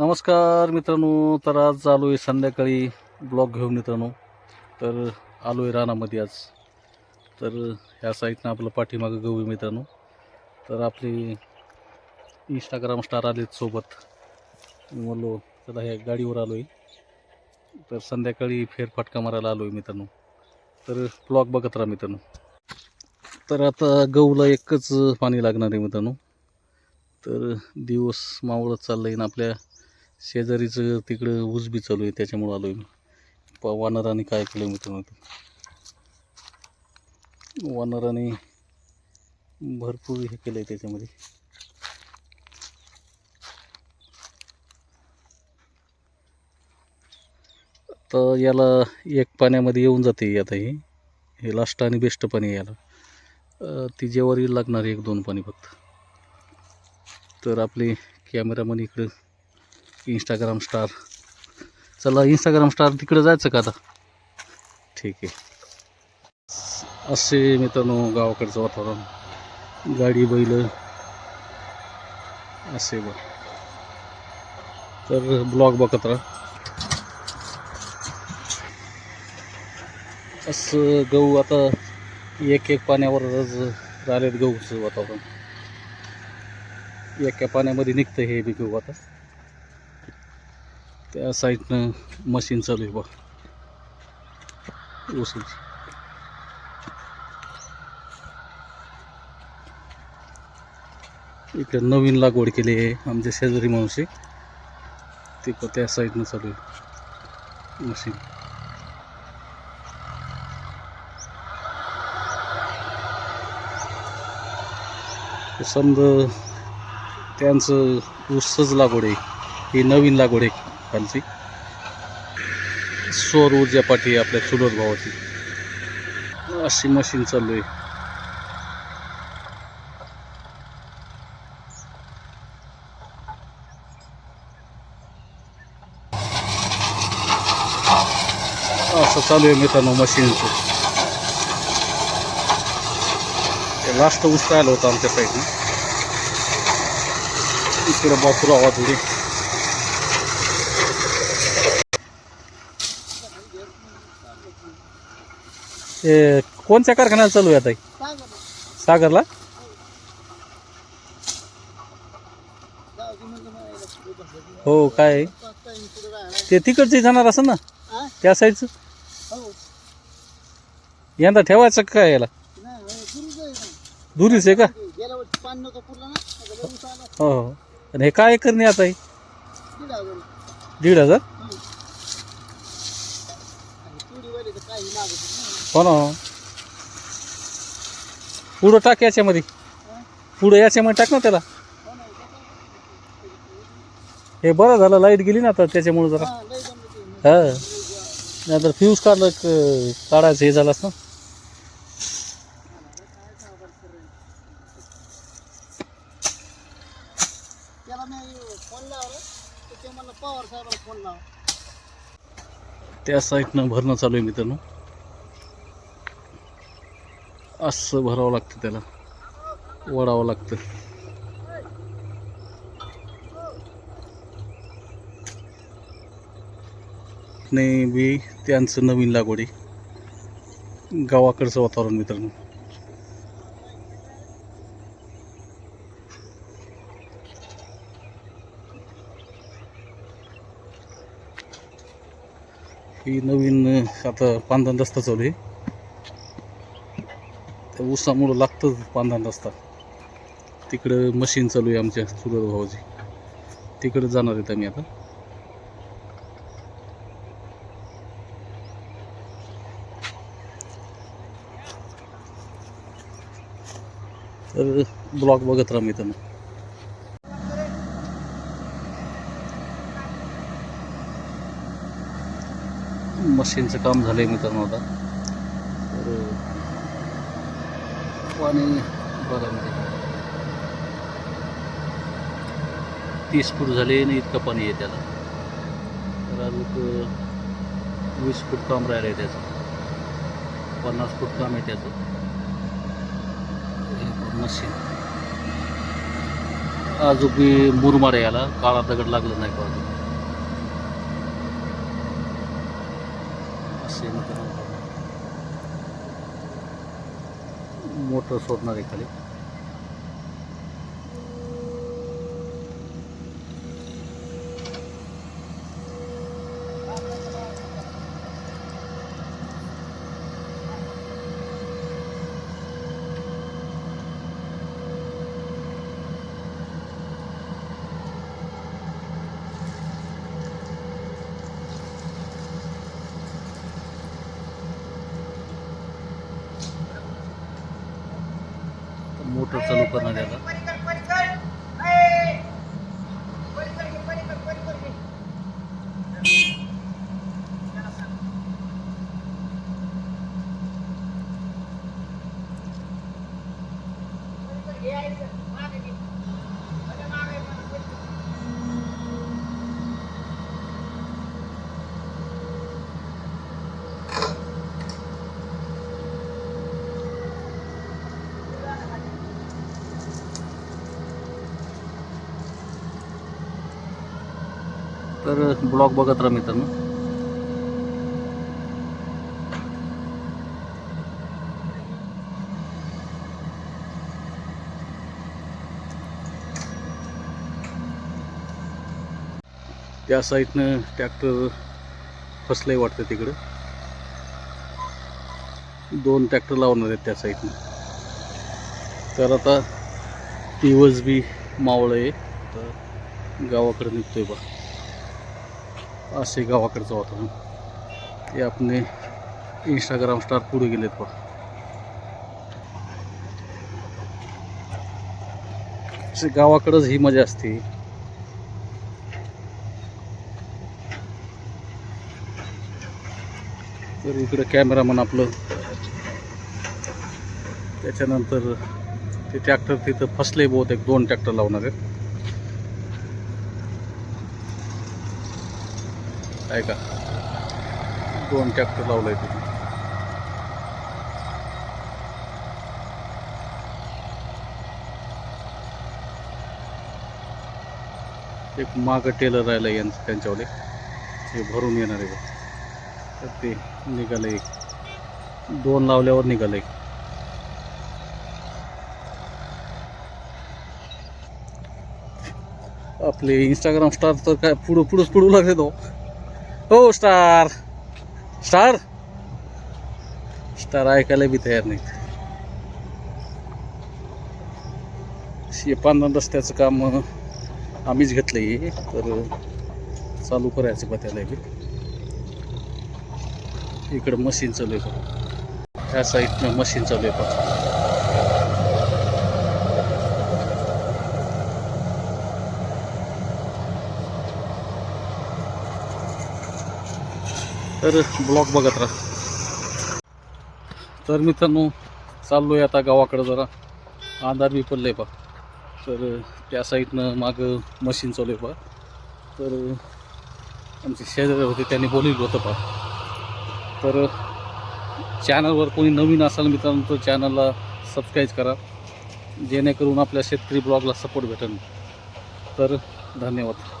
नमस्कार मित्रांनो तर आज आलो आहे संध्याकाळी ब्लॉग घेऊन मित्रांनो. तर आलो आहे रानामध्ये आज. तर ह्या साईडनं आपलं पाठीमागं गहू आहे मित्रांनो. तर आपले इंस्टाग्राम स्टार आलेत सोबत. मी म्हणलो चला ह्या गाडीवर आलो आहे. तर संध्याकाळी फेरफाटका मारायला आलो आहे मित्रांनो. तर ब्लॉग बघत राहा मित्रांनो. तर आता गहूला एकच पाणी लागणार आहे मित्रांनो. तर दिवस मावळत चाललं आहे ना आपल्या शेजारीचं तिकडं ऊस बी चालू आहे त्याच्यामुळं आलो आहे मी वानराने काय केलं मित्रांनो वानराने भरपूर हे केलं आहे त्याच्यामध्ये. तर याला एक पाण्यामध्ये येऊन जाते आता हे. हे लास्ट आणि बेस्ट पाणी याला. ती जेवारी लागणार आहे एक दोन पाणी फक्त. तर आपले कॅमेरामन इकडं इंस्टाग्राम स्टार चला इंस्टाग्राम स्टार तिकडे जायचं का आता? ठीक आहे. असे मित्रांनो गावाकडचं वातावरण. गाडी बैल. असे बघ. तर ब्लॉग बघत राहा. असं गहू आता एक एक पाण्यावरच राहिलेत गहूचं वातावरण. एका पाण्यामध्ये निघतं हे बी गहू आता. त्या साईडनं मशीन चालू आहे बघ. ऊसाची इकडे नवीन लागवड केली आहे आमच्या शेजारी मावशी. ते पण त्या साईडनं चालू आहे. मशीन. समजा त्यांचं ऊसच लागवड आहे. ही नवीन लागवड आहे. खालची सौर ऊर्जा पाठी आपल्या चुलत भावाची. अशी मशीन चालू आहे असं चालू आहे मित्रांनो मशीनचं लास्ट ऊस आला होतं आमच्या साईडनं इकडे बापूर आवाज थोडी हे कोणत्या कारखान्यात चालू आहे आता हे? सागरला हो काय आहे? ते तिकडचे जाणार असं ना त्या साईडचं यंदा ठेवायचं का काय याला दुरीच आहे का गेल्या वर्षी पाणी नव्हतं ना आता लय ऊस आला. हो हो आणि हे काय करणे आता हे दीड हजार दीड हजार हम्म. आणि तर काही नाही. हो ना. पुढं टाक याच्यामध्ये? पुढं याच्यामध्ये टाक ना त्याला हो ना, बरं झालं लाइट गेली ना आता त्याच्यामुळे जरा हा. हा नाहीतर फ्यूज काढलं काढायचं हे झालं असतं त्याला मी फोन लावला तर ते म्हणलं पवार साहेबाला फोन लावा त्या साईडनं भरणं चालू आहे मित्रांनो असं भरावं लागतं त्याला. वडावं लागतं. नाही बी त्यांचं नवीन लागवडी. गावाकडचं वातावरण मित्रांनो. ही नवीन आता पांधन रस्ता चालू आहे. आता ऊसामुळं लागतं पांधन रस्ता. तिकडं मशीन चालू आहे आमच्या चुलत भावाची तिकडं जाणार आहेत आम्ही आता. तर ब्लॉग बघत राहा मित्रांनो. मशीनचं काम झालं आहे मित्रांनो आता तर पाणी. बघामध्ये तीस फूट झाले आणि इतकं पाणी आहे त्याला. तर अजून वीस फूट काम राहिलं आहे त्याचं. पन्नास फूट काम आहे त्याचं. मशीन अजून बी मुरमाड याला काळा दगड लागलं नाही का अजून असे मित्रांनो मोटर सोडणार आहे खाली. चालू चालू करणार तर ब्लॉग बघत राहा मित्रांनो. त्या साईडनं ट्रॅक्टर फसलंय वाटतं तिकडं. दोन ट्रॅक्टर लावणार आहेत त्या साईडनं. तर आता दिवस बी मावळं आहे. तर गावाकडे निघतोय बा. असे गावाकडचं वातावरण. ते आपले इंस्टाग्राम स्टार पुढे गेलेत पण गावाकडंच ही मजा असते. तर इकडं कॅमेरामन आपलं. त्याच्यानंतर ते ट्रॅक्टर तिथं फसले बहुतेक दोन ट्रॅक्टर लावणार आहेत. आहे का? दोन ट्रॅक्टर आहे तिथे. एक मागं टेलर राहिलं यांचं त्यांच्यावाले ते भरून येणार आहे तर ते निघालं एक. दोन लावल्यावर निघालं एक. आपले इंस्टाग्राम स्टार तर काय पुढं पुढंच पुढू लागले तो. हो स्टार. स्टार? स्टार ऐकायला बी तयार नाही पांढरा रस्त्याचं काम आम्हीच घेतलंय. तर चालू करायचं बा त्याला बी. इकडं मशीन चालू आहे ह्या साईडनं मशीन चालू आहे बघ. तर ब्लॉग बघत राहा. तर मित्रांनो चाललो आहे आता गावाकडं जरा. आधार बी पडलं आहे बा तर त्या साईडनं मागं मशीन चालू आहे बा तर आमचे शेजारी होते त्यांनी बोलवलं होतं बा तर चॅनलवर कोणी नवीन असाल मित्रांनो तर चॅनलला सबस्क्राईब करा. जेणेकरून आपल्या शेतकरी ब्लॉगला सपोर्ट भेटेल तर धन्यवाद.